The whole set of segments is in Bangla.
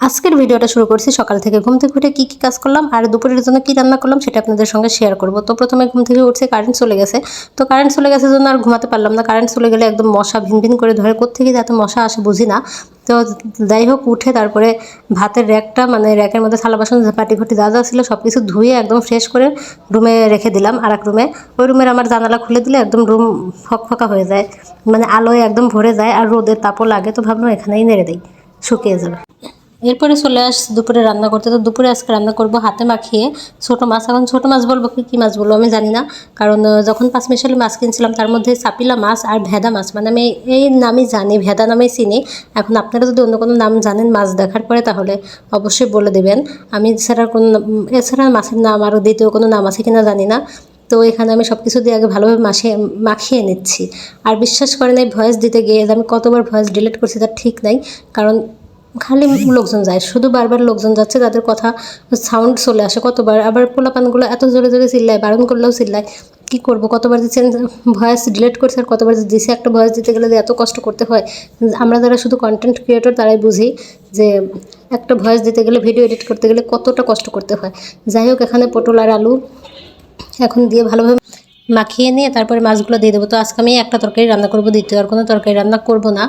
আজকের ভিডিওটা শুরু করছি সকাল থেকে ঘুম থেকে উঠে কী কী কাজ করলাম আর দুপুরের জন্য কী রান্না করলাম সেটা আপনাদের সঙ্গে শেয়ার করব। তো প্রথমে ঘুম থেকে উঠছে কারেন্ট চলে গেছে। তো কারেন্ট চলে গেছে জন্য আর ঘুমাতে পারলাম না। কারেন্ট চলে গেলে একদম মশা ভিন ভিন করে ধরে কোথেকে যাতে মশা আসে বুঝি না। তো যাই হোক, উঠে তারপরে ভাতের র্যাকটা মানে র্যাকের মধ্যে থালা বাসন পাটি ঘটি যা যা ছিল সব কিছু ধুয়ে একদম ফ্রেশ করে রুমে রেখে দিলাম আর এক রুমে ওই রুমের আমার জানালা খুলে দিলে একদম রুম ফকফকা হয়ে যায়। মানে আলোয় একদম ভরে যায় আর রোদের তাপও লাগে। তো ভাবলাম এখানেই নেড়ে দিই। শুকিয়ে যাবে। এরপরে চলে আস, দুপুরে রান্না করতে। তো দুপুরে আজকে রান্না করব হাতে মাখিয়ে ছোট মাছ। এখন ছোট মাছ বলব কি, কী মাছ বলব আমি জানি না। কারণ যখন পাঁচ মিশালি মাছ কিনছিলাম, তার মধ্যে চাপিলা মাছ আর ভেদা মাছ। মানে আমি এই নামই জানি, ভেদা নামেই চিনি। এখন আপনারা যদি অন্য কোনো নাম জানেন মাছ দেখার পরে, তাহলে অবশ্যই বলে দেবেন। আমি এছাড়া কোনো এছাড়া মাছের নাম, আরও দ্বিতীয় কোনো নাম আছে কিনা জানি না। তো এখানে আমি সব কিছু দিয়ে আগে ভালোভাবে মাসে মাখিয়ে নিচ্ছি। আর বিশ্বাস করেন, এই ভয়েস দিতে গিয়ে আমি কতবার ভয়েস ডিলিট করছি, তার ঠিক নাই। কারণ খালি লোকজন যায়, শুধু বারবার লোকজন যাচ্ছে, তাদের কথা সাউন্ড চলে আসে কতবার, আবার পোলাপানগুলো এত জোরে জোরে চিল্লায়, বারণ করলেও চিল্লায়, কী করব, কতবার যে ভয়েস ডিলেট করছে আর কতবার যে দিছে, একটা ভয়েস দিতে গেলে যে এত কষ্ট করতে হয়, আমরা যারা শুধু কন্টেন্ট ক্রিয়েটর তারাই বুঝি যে একটা ভয়েস দিতে গেলে ভিডিও এডিট করতে গেলে কতটা কষ্ট করতে হয়। যাই হোক, এখানে পটল আর আলু, এখন দিয়ে ভালোভাবে মাখিয়ে নিয়ে তারপরে মাছগুলো দিয়ে দেবো। তো আজকে আমি একটা তরকারি রান্না করব, দ্বিতীয় আর কোনো তরকারি রান্না করব না।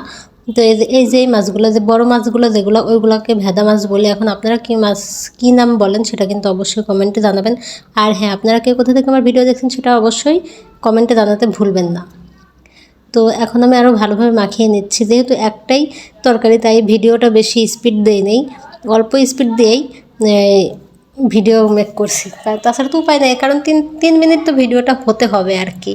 তো এই যে এই যে এই মাছগুলো, যে বড় মাছগুলো, যেগুলো, ওইগুলোকে ভেদা মাছ বলে এখন আপনারা কী মাছ, কী নাম বলেন সেটা কিন্তু অবশ্যই কমেন্টে জানাবেন। আর হ্যাঁ আপনারা কে কোথা থেকে আমার ভিডিও দেখছেন সেটা অবশ্যই কমেন্টে জানাতে ভুলবেন না। তো এখন আমি আরও ভালোভাবে মাখিয়ে নিচ্ছি, যেহেতু একটাই তরকারি, তাই ভিডিওটা বেশি স্পিড দেই নেই। অল্প স্পিড দিয়েই ভিডিও মেক করছি। তাছাড়া তো উপায় নেই, কারণ তিন তিন মিনিট তো ভিডিওটা হতে হবে আর কি।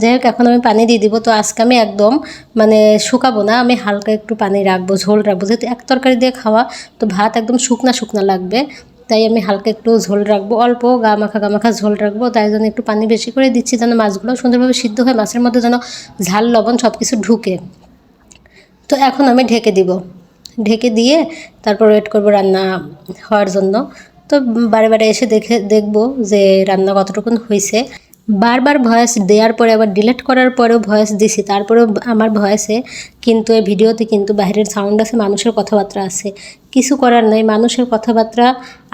যাই হোক, এখন আমি পানি দিয়ে দিব, তো আজকে আমি একদম মানে শুকাবো না, আমি হালকা একটু পানি রাখব, ঝোল রাখব। যেহেতু এক তরকারি দিয়ে খাওয়া, তো ভাত একদম শুকনা শুকনা লাগবে। তাই আমি হালকা একটু ঝোল রাখব, অল্প গা মাখা গা মাখা ঝোল রাখব, তাই জন্য একটু পানি বেশি করে দিচ্ছি যেন মাছগুলো সুন্দরভাবে সিদ্ধ হয় মাছের মধ্যে যেন ঝাল, লবণ সব কিছু ঢুকে। তো এখন আমি ঢেকে দিব। ঢেকে দিয়ে তারপর ওয়েট করব রান্না হওয়ার জন্য। তো বারে বারে এসে দেখে, দেখব যে রান্না কতটুকুন হয়েছে বারবার ভয়েস দেওয়ার পরে, আবার ডিলেট করার পরেও ভয়েস দিছি। তারপরেও আমার ভয়েসে কিন্তু এই ভিডিওতে কিন্তু বাইরের সাউন্ড আছে, মানুষের কথাবার্তা আছে। কিছু করার নাই, মানুষের কথাবার্তা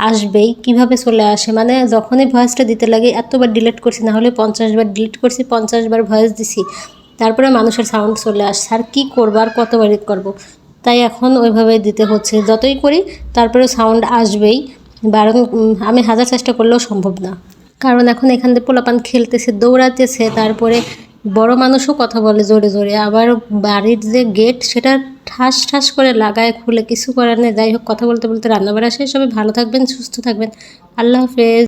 আসবেই, কীভাবে চলে আসে? মানে যখনই ভয়েসটা দিতে লাগে, এতবার ডিলেট করছি, না হলে পঞ্চাশ বার ডিলিট করছি, পঞ্চাশ বার ভয়েস দিছি। তারপরে মানুষের সাউন্ড চলে আসছে আর কী করব? আর কতবার করব? তাই এখন ওইভাবে দিতে হচ্ছে। যতই করি তারপরে সাউন্ড আসবেই। বারণ আমি হাজার চেষ্টা করলেও সম্ভব না। কারণ এখন এখান থেকে পোলাপান খেলতেছে, দৌড়াতেছে, তারপরে বড় মানুষও কথা বলে জোরে জোরে। আবার বাড়ির যে গেট সেটা ঠাস ঠাস করে লাগায়, খুলে কিছু করার নেই। যাই হোক, কথা বলতে বলতে রান্নাবাড়া শেষ সবাই ভালো থাকবেন, সুস্থ থাকবেন। আল্লাহ হাফেজ।